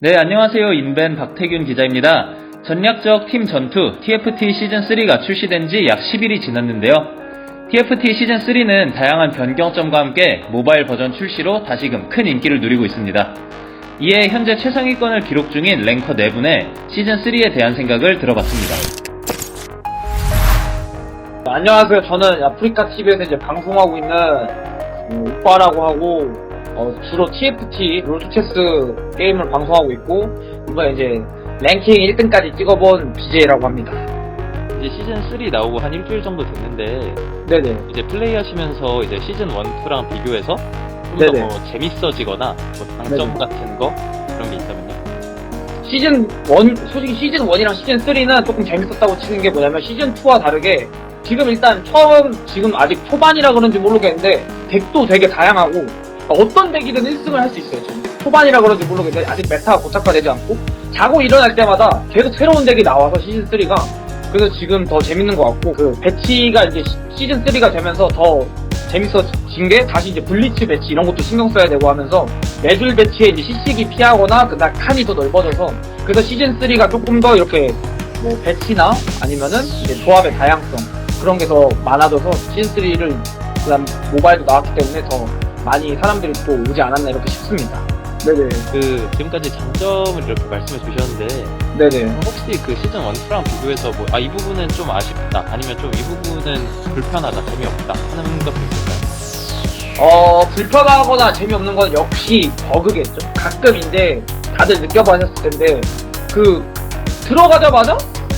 네, 안녕하세요. 인벤 박태균 기자입니다. 전략적 팀 전투 TFT 시즌3가 출시된 지 약 10일이 지났는데요. TFT 시즌3는 다양한 변경점과 함께 모바일 버전 출시로 다시금 큰 인기를 누리고 있습니다. 이에 현재 최상위권을 기록 중인 랭커 4분의 시즌3에 대한 생각을 들어봤습니다. 안녕하세요. 저는 아프리카 TV에서 이제 방송하고 있는 어, 오빠라고 하고 어, 주로 TFT 롤토체스 게임을 방송하고 있고 이번에 이제 랭킹 1등까지 찍어본 BJ라고 합니다. 이제 시즌 3 나오고 한 일주일 정도 됐는데 네네. 이제 플레이 하시면서 이제 시즌 1, 2랑 비교해서 좀 네네. 더 재밌어지거나 뭐 장점 네네. 같은 거 그런 게 있다면요? 시즌 1, 솔직히 시즌 1이랑 시즌 3는 조금 재밌었다고 치는 게 뭐냐면 시즌 2와 다르게 지금 일단 처음, 지금 아직 초반이라 그런지 모르겠는데 덱도 되게 다양하고 어떤 덱이든 1승을 할 수 있어요. 지금. 초반이라 그런지 모르겠는데 아직 메타가 고착화되지 않고 자고 일어날 때마다 계속 새로운 덱이 나와서 시즌 3가 그래서 지금 더 재밌는 것 같고 그 배치가 이제 시- 시즌 3가 되면서 더 재밌어진 게 다시 이제 블리츠 배치 이런 것도 신경 써야 되고 하면서 매줄 배치에 이제 시식이 피하거나 그다음 칸이 더 넓어져서 그래서 시즌 3가 조금 더 이렇게 뭐 배치나 아니면은 이제 조합의 다양성 그런 게 더 많아져서 시즌 3를 그다음 모바일도 나왔기 때문에 더 많이 사람들이 또 오지 않았나 이렇게 싶습니다. 네네. 그 지금까지 장점을 이렇게 말씀해 주셨는데 네네. 혹시 그 시즌 1, 2랑 비교해서 뭐 아 이 부분은 좀 아쉽다 아니면 좀 이 부분은 불편하다 재미없다 하는 것도 있을까요? 어, 불편하거나 재미없는 건 역시 버그겠죠. 가끔인데 다들 느껴보셨을 텐데 그 들어가자마자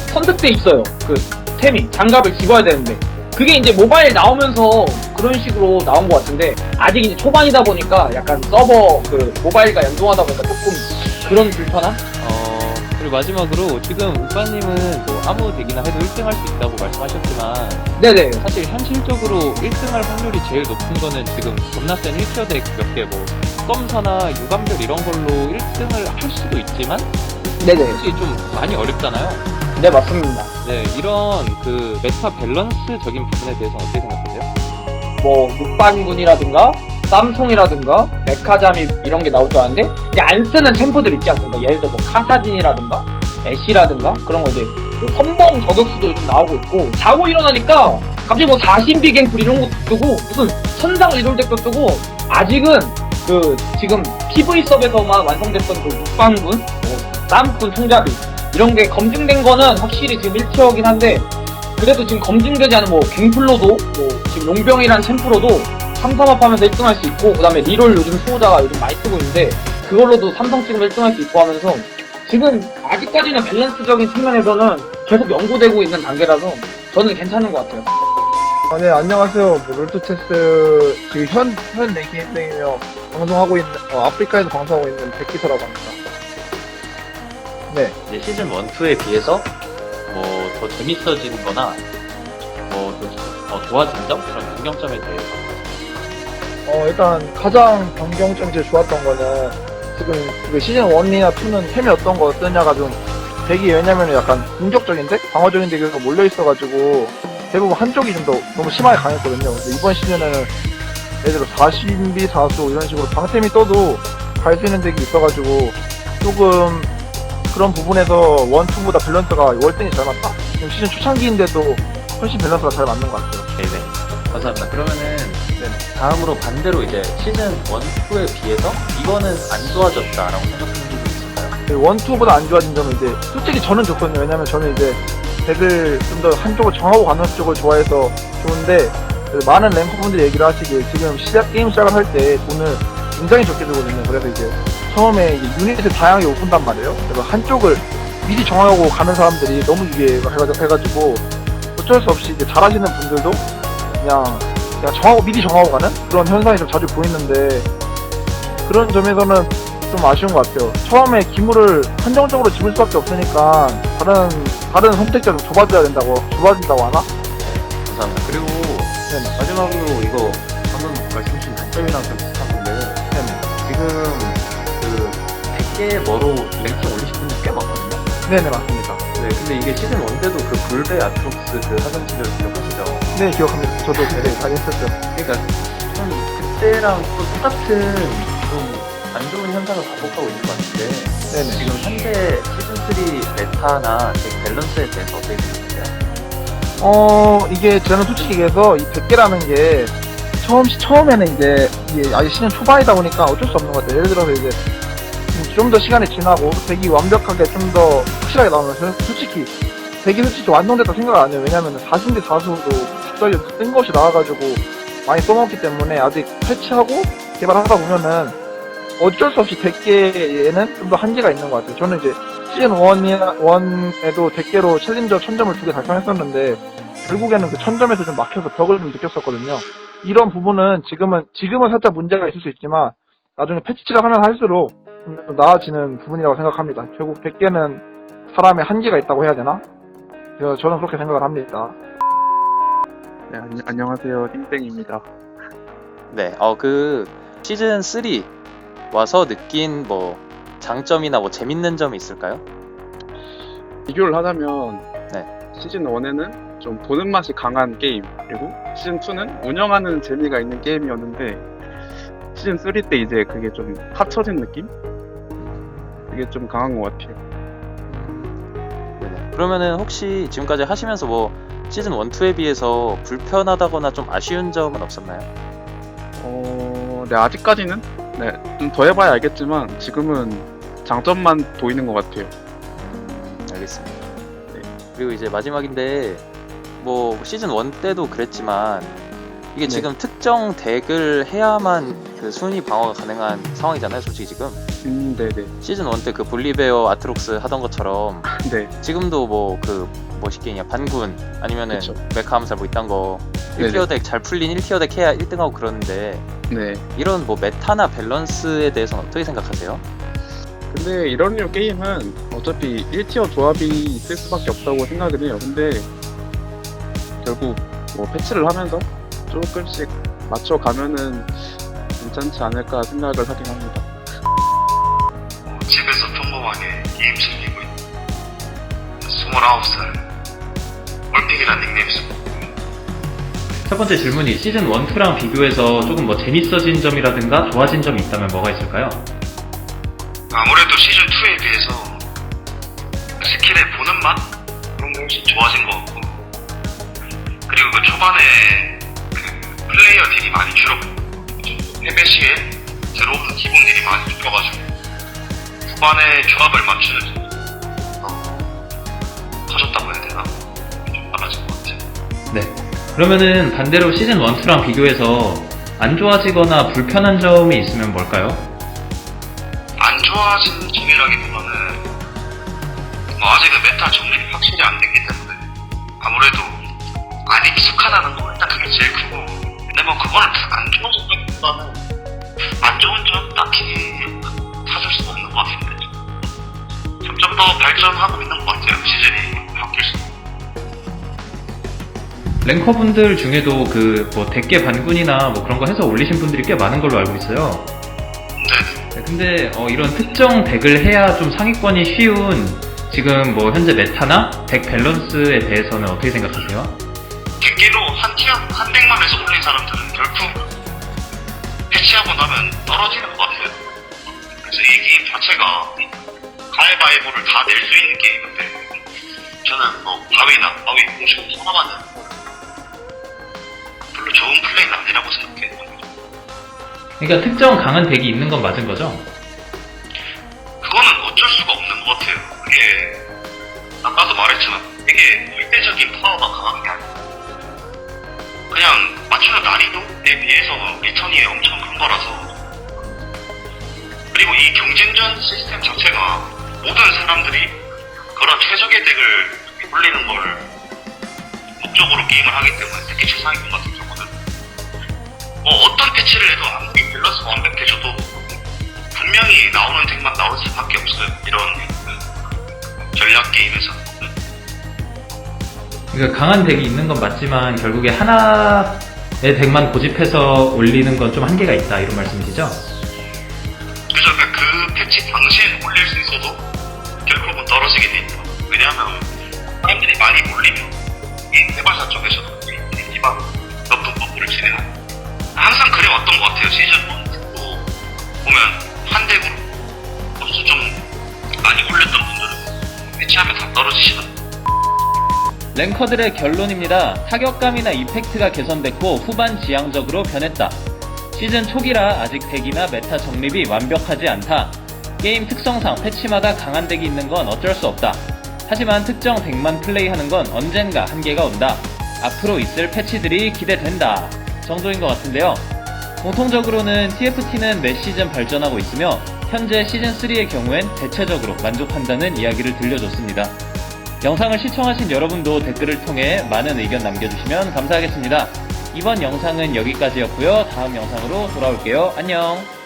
선택돼 있어요. 그 템이 장갑을 집어야 되는데 그게 이제 모바일 나오면서 그런 식으로 나온 것 같은데 아직 이제 초반이다 보니까 약간 서버 그 모바일과 연동하다 보니까 조금 그런 불편함? 어 그리고 마지막으로 지금 우빠님은 뭐 아무 덱이나 해도 1등 할 수 있다고 말씀하셨지만 네네. 사실 현실적으로 1등 할 확률이 제일 높은 거는 지금 겁나 센 1티어 덱 몇 개 뭐 썸사나 유감별 이런 걸로 1등을 할 수도 있지만 네네. 솔직히 좀 많이 어렵잖아요 네 맞습니다. 네 이런 그 메타 밸런스적인 부분에 대해서 어떻게 생각하세요? 뭐 육반군이라든가 쌈송이라든가 백화점이 이런 게 나올 줄 알았는데 이제 안 쓰는 템포들 있지 않습니까? 예를 들어 뭐 카사딘이라든가 애쉬라든가 그런 거 이제 뭐 선봉 저격수도 좀 나오고 있고 자고 일어나니까 갑자기 뭐 40비 갱플 이런 것도 뜨고 무슨 천상 리롤덱도 뜨고 아직은 그 지금 PV 서버에서만 완성됐던 그 육반군, 뭐 쌈꾼, 총잡이 이런 게 검증된 거는 확실히 지금 1티어긴 한데 그래도 지금 검증되지 않은 뭐 갱플로도 뭐 지금 용병이란 챔프로도 삼삼합 하면서 1등 할 수 있고 그 다음에 리롤 요즘 수호자가 요즘 많이 쓰고 있는데 그걸로도 삼성 찍으면 1등 할 수 있고 하면서 지금 아직까지는 밸런스적인 측면에서는 계속 연구되고 있는 단계라서 저는 괜찮은 것 같아요. 아, 네, 안녕하세요. 뭐, 롤토체스, 지금 현, 현 랭킹이며 방송하고 있는, 어, 아프리카에서 방송하고 있는 백기서라고 합니다. 네, 이제 시즌 1, 2에 비해서 뭐 더 재밌어진 거나 뭐더 어, 좋아진 점? 그런 변경점에 대해서 어, 일단 가장 변경점이 제일 좋았던 거는 지금 그 시즌 1이나 2는 템이 어떤 거 뜨냐가 좀 되게 왜냐면은 약간 공격적인데 방어적인 대결가 몰려 있어가지고 대부분 한쪽이 좀 더 너무 심하게 강했거든요. 근데 이번 시즌에는 예를 들어 40비 4수 이런 식으로 방템이 떠도 갈 수 있는 덱이 있어가지고 조금 그런 부분에서 원, 투보다 밸런스가 월등히 잘 맞다? 지금 시즌 초창기인데도 훨씬 밸런스가 잘 맞는 것 같아요. 네네 감사합니다 그러면은 다음으로 반대로 이제 시즌 1, 2에 비해서 이거는 안 좋아졌다라고 생각하는 부분이 있을까요? 그 원투보다 안 좋아진 점은 이제 솔직히 저는 좋거든요. 왜냐면 저는 이제 덱을 좀 더 한쪽을 정하고 가는 쪽을 좋아해서 좋은데 많은 랭커분들이 얘기를 하시길 지금 시작 게임 시작을 할 때 돈을 굉장히 적게 들거든요. 그래서 이제 처음에 이제 유닛을 다양하게 못 본단 말이에요. 그래서 한쪽을 미리 정하고 가는 사람들이 너무 이게 해가지고, 해가지고 어쩔 수 없이 이제 잘하시는 분들도 그냥 그냥 정하고 미리 정하고 가는 그런 현상이 좀 자주 보이는데 그런 점에서는 좀 아쉬운 것 같아요. 처음에 기물을 한정적으로 집을 수밖에 없으니까 다른 다른 선택지가 좀 좁아져야 된다고 좁아진다고 하나? 감사합니다 그리고 네. 마지막으로 이거 방금 말씀주신 단점이랑 좀 비슷한 건데 지금 그 100개 뭐로 랭킹 올리신 분들 꽤 많거든요 네네 맞습니다. 네 근데 이게 시즌 1 때도 그 불배 아트록스 그 하던 시절 기억하시죠? 네 기억합니다. 저도 되게 많이 했었죠. 그러니까 좀 그때랑 또 똑같은 좀 안 좋은 현상을 반복하고 있는 것 같은데 네네. 지금 현재 시즌 3 메타나 덱 밸런스에 대해서 어떻게 생각하세요? 어, 이게 저는 솔직히 얘기해서 이 100개라는 게 처음, 시- 처음에는 이제 이게 아직 시즌 초반이다 보니까 어쩔 수 없는 것 같아요. 예를 들어서 이제 좀 더 시간이 지나고 100이 완벽하게 좀 더 확실하게 나오면 저는 솔직히 100이 솔직히 완성됐다 생각 안 해요. 왜냐면 4승대 4수도 갑자기 뜬 것이 나와가지고 많이 써먹기 때문에 아직 패치하고 개발하다 보면은 어쩔 수 없이 100개에는 좀 더 한계가 있는 것 같아요. 저는 이제 시즌 1이, 1에도 100개로 챌린저 1000점을 두 개 달성했었는데 결국에는 그 1000점에서 좀 막혀서 벽을 좀 느꼈었거든요. 이런 부분은 지금은, 지금은 살짝 문제가 있을 수 있지만 나중에 패치를 하면 할수록 좀 나아지는 부분이라고 생각합니다. 결국 100개는 사람의 한계가 있다고 해야 되나? 그래서 저는 그렇게 생각을 합니다. 네, 안, 안녕하세요. 땡땡입니다. 네, 어, 그, 시즌 3 와서 느낀 뭐, 장점이나 뭐, 재밌는 점이 있을까요? 비교를 하자면, 네. 시즌 1에는 좀 보는 맛이 강한 게임, 그리고 시즌 2는 운영하는 재미가 있는 게임이었는데, 시즌 3 때 이제 그게 좀 합쳐진 느낌? 그게 좀 강한 것 같아요. 네네. 그러면은 혹시 지금까지 하시면서 뭐, 시즌 1, 2에 비해서 불편하다거나 좀 아쉬운 점은 없었나요? 어, 네, 아직까지는, 네, 좀 더 해봐야 알겠지만, 지금은 장점만 보이는 것 같아요. 음, 알겠습니다. 네. 그리고 이제 마지막인데, 뭐, 시즌 1 때도 그랬지만, 이게 네. 지금 특정 덱을 해야만 그 순위 방어가 가능한 상황이잖아요, 솔직히 지금. 음, 네네. 시즌 1 때 그 볼리베어 아트록스 하던 것처럼, 네, 지금도 뭐그 뭐시기냐 반군 아니면은 그쵸. 메카 암살 뭐 이딴 거 네네. 1티어 덱 잘 풀린 1티어 덱 해야 1등하고 그러는데 네. 이런 뭐 메타나 밸런스에 대해서는 어떻게 생각하세요? 근데 이런 류 게임은 어차피 1티어 조합이 있을 수밖에 없다고 생각은 해요. 근데 결국 뭐 패치를 하면서 조금씩 맞춰가면은 괜찮지 않을까 생각을 하긴 합니다. 집에서 평범하게 게임 즐기고 있는 29살 올픽이라는 닉네임 쓰고 첫 번째 질문이 시즌 1, 2랑 비교해서 조금 뭐 재밌어진 점이라든가 좋아진 점이 있다면 뭐가 있을까요? 아무래도 시즌 2에 비해서 스킬의 보는 맛? 그런 게 훨씬 좋아진 것 같고 그리고 그 초반에 그 플레이어 딜이 많이 줄었고 패배 시에 들어오는 기본 딜이 많이 줄어가지고 후반에 조합을 맞추는 좀더 커졌다고 해야 되나? 좀 빨라진 것 같아요 네. 그러면은 반대로 시즌 1, 2랑 비교해서 안 좋아지거나 불편한 점이 있으면 뭘까요? 안 좋아진 점이라기보다는 뭐 아직은 메타 정립이 확실히 안 됐기 때문에 아무래도 안 익숙하다는 거 일단 그게 제일 크고 근데 뭐 그거는 안 좋아졌다기보다는 발전하고 있는 것 같아요 시즌이 바뀔수록 랭커분들 중에도 그 뭐 대개 반군이나 뭐 그런 거 해서 올리신 분들이 꽤 많은 걸로 알고 있어요. 근데 네, 근데 어, 이런 특정 덱을 해야 좀 상위권이 쉬운 지금 뭐 현재 메타나 덱 밸런스에 대해서는 어떻게 생각하세요? 객기로 한 티어 한 백만에서 올린 사람들은 결국 패치하고 나면 떨어지는 것 같아요. 그래서 이 게임 자체가 가위바위보를 다 낼 수 있는 게임인데 저는 뭐 바위나 바위 공식 하나만은 별로 좋은 플레이는 아니라고 생각해요. 그러니까 특정 강한 덱이 있는 건 맞은 거죠? 그거는 어쩔 수가 없는 것 같아요. 그게 아까도 말했지만 되게 절대적인 파워가 강한 게 아니고 그냥 맞추는 난이도에 비해서 리턴이 엄청 큰 거라서 그리고 이 경쟁전 시스템 자체가 모든 사람들이 그런 최적의 덱을 올리는 걸 목적으로 게임을 하기 때문에 특히 최상위권 같은 경우는 뭐 어떤 패치를 해도 아무리 밸런스가 완벽해져도 분명히 나오는 덱만 나올 수밖에 없어요. 이런 그 전략 게임에서. 그러니까 강한 덱이 있는 건 맞지만 결국에 하나의 덱만 고집해서 올리는 건 좀 한계가 있다 이런 말씀이시죠? 랭커들의 결론입니다. 타격감이나 이펙트가 개선됐고 후반 지향적으로 변했다. 시즌 초기라 아직 덱이나 메타 정립이 완벽하지 않다. 게임 특성상 패치마다 강한 덱이 있는 건 어쩔 수 없다. 하지만 특정 덱만 플레이하는 건 언젠가 한계가 온다. 앞으로 있을 패치들이 기대된다. 정도인 것 같은데요. 공통적으로는 TFT는 매 시즌 발전하고 있으며 현재 시즌3의 경우엔 대체적으로 만족한다는 이야기를 들려줬습니다. 영상을 시청하신 여러분도 댓글을 통해 많은 의견 남겨주시면 감사하겠습니다. 이번 영상은 여기까지였고요. 다음 영상으로 돌아올게요. 안녕!